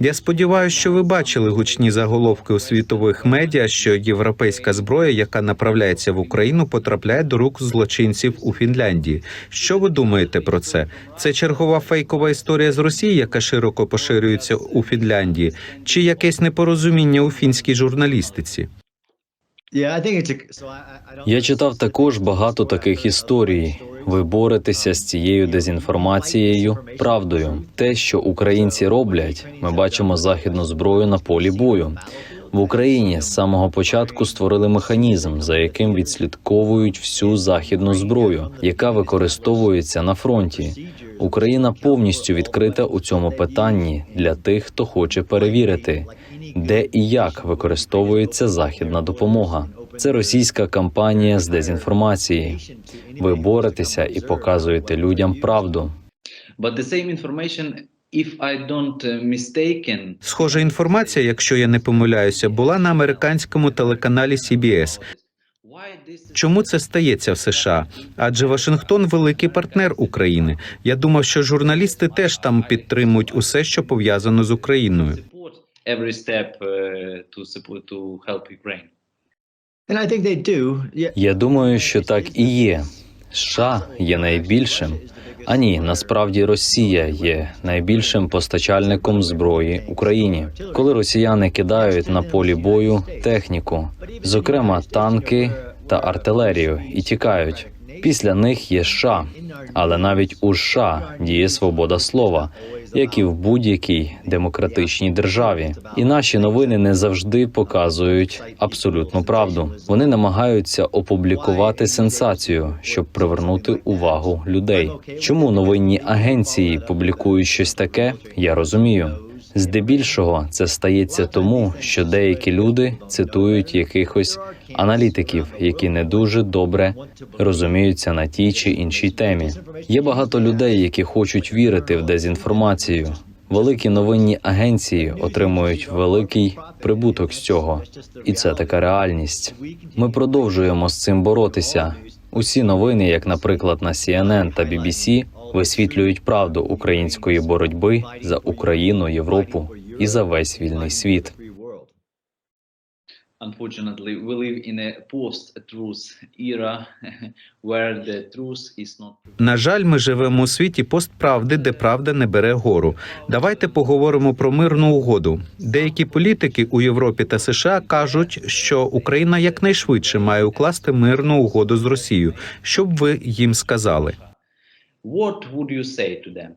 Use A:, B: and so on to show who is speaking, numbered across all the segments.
A: Я сподіваюся, що ви бачили гучні заголовки у світових медіа, що європейська зброя, яка направляється в Україну, потрапляє до рук злочинців у Фінляндії. Що ви думаєте про це? Це чергова фейкова історія з Росії, яка широко поширюється у Фінляндії, чи якесь непорозуміння у фінській журналістиці?
B: Я читав також багато таких історій. Ви боретеся з цією дезінформацією, правдою. Те, що українці роблять, ми бачимо західну зброю на полі бою. В Україні з самого початку створили механізм, за яким відслідковують всю західну зброю, яка використовується на фронті. Україна повністю відкрита у цьому питанні для тих, хто хоче перевірити, де і як використовується західна допомога. Це російська кампанія з дезінформації. Ви боретеся і показуєте людям правду.
C: Uh,
A: Схожа інформація, якщо я не помиляюся, була на американському телеканалі CBS. Чому це стається в США? Адже Вашингтон великий партнер України. Я думав, що журналісти теж там підтримують усе, що пов'язано з Україною.
C: every step uh, to support to help Ukraine?
B: Я думаю, що так і є. США є найбільшим. А ні, насправді Росія є найбільшим постачальником зброї Україні. Коли росіяни кидають на полі бою техніку, зокрема танки та артилерію, і тікають. Після них є США, але навіть у США діє свобода слова, як і в будь-якій демократичній державі. І наші новини не завжди показують абсолютну правду. Вони намагаються опублікувати сенсацію, щоб привернути увагу людей. Чому новинні агенції публікують щось таке? Я розумію. Здебільшого це стається тому, що деякі люди цитують якихось аналітиків, які не дуже добре розуміються на тій чи іншій темі. Є багато людей, які хочуть вірити в дезінформацію. Великі новинні агенції отримують великий прибуток з цього, і це така реальність. Ми продовжуємо з цим боротися. Усі новини, як, наприклад, на CNN та BBC, висвітлюють правду української боротьби за Україну, Європу і за весь вільний світ.
C: Unfortunately, we live in a post-truth era where the truth is not.
A: На жаль, ми живемо у світі постправди, де правда не бере гору. Давайте поговоримо про мирну угоду. Деякі політики у Європі та США кажуть, що Україна якнайшвидше має укласти мирну угоду з Росією. Що б ви їм сказали?
C: What would you say to them?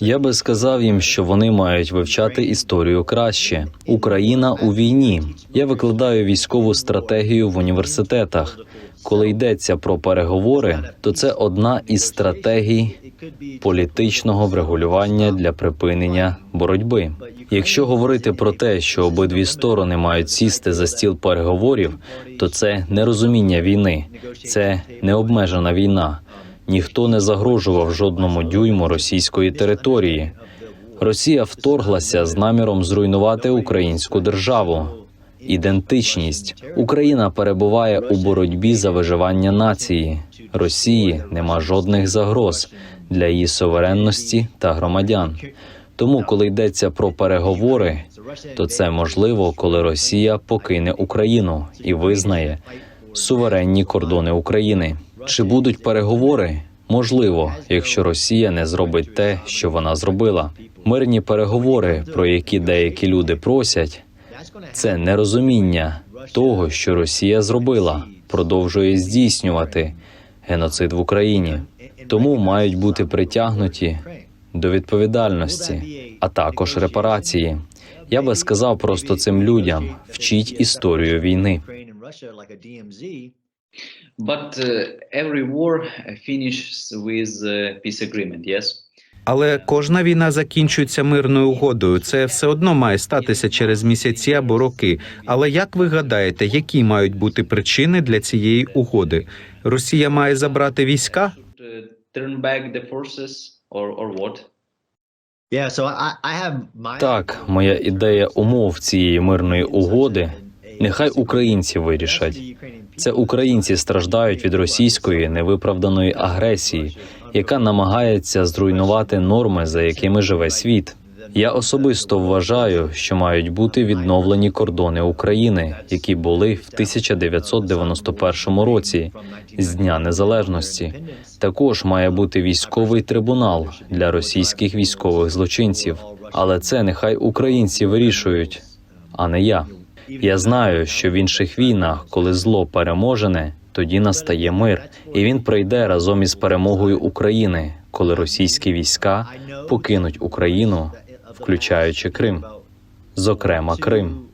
B: Я би сказав їм, що вони мають вивчати історію краще. Україна у війні. Я викладаю військову стратегію в університетах. Коли йдеться про переговори, то це одна із стратегій політичного врегулювання для припинення боротьби. Якщо говорити про те, що обидві сторони мають сісти за стіл переговорів, то це нерозуміння війни, це необмежена війна. Ніхто не загрожував жодному дюйму російської території. Росія вторглася з наміром зруйнувати українську державу. Ідентичність Україна перебуває у боротьбі за виживання нації. Росії нема жодних загроз для її суверенності та громадян. Тому, коли йдеться про переговори, то це можливо, коли Росія покине Україну і визнає суверенні кордони України. Чи будуть переговори? Можливо, якщо Росія не зробить те, що вона зробила. Мирні переговори, про які деякі люди просять, це нерозуміння того, що Росія зробила, продовжує здійснювати геноцид в Україні. Тому мають бути притягнуті до відповідальності, а також репарації. Я би сказав просто цим людям: вчіть історію війни.
C: But uh, every war finishes with uh, peace agreement. Yes.
A: Але кожна війна закінчується мирною угодою. Це все одно має статися через місяці або роки. Але як ви гадаєте, які мають бути причини для цієї угоди? Росія має забрати війська?
C: Uh, turn back the forces?
B: Так, моя ідея умов цієї мирної угоди. Нехай українці вирішать. Це українці страждають від російської невиправданої агресії, яка намагається зруйнувати норми, за якими живе світ. Я особисто вважаю, що мають бути відновлені кордони України, які були в 1991 році з Дня Незалежності. Також має бути військовий трибунал для російських військових злочинців. Але це нехай українці вирішують, а не я. Я знаю, що в інших війнах, коли зло переможене, тоді настає мир, і він прийде разом із перемогою України, коли російські війська покинуть Україну, включаючи Крим, зокрема Крим.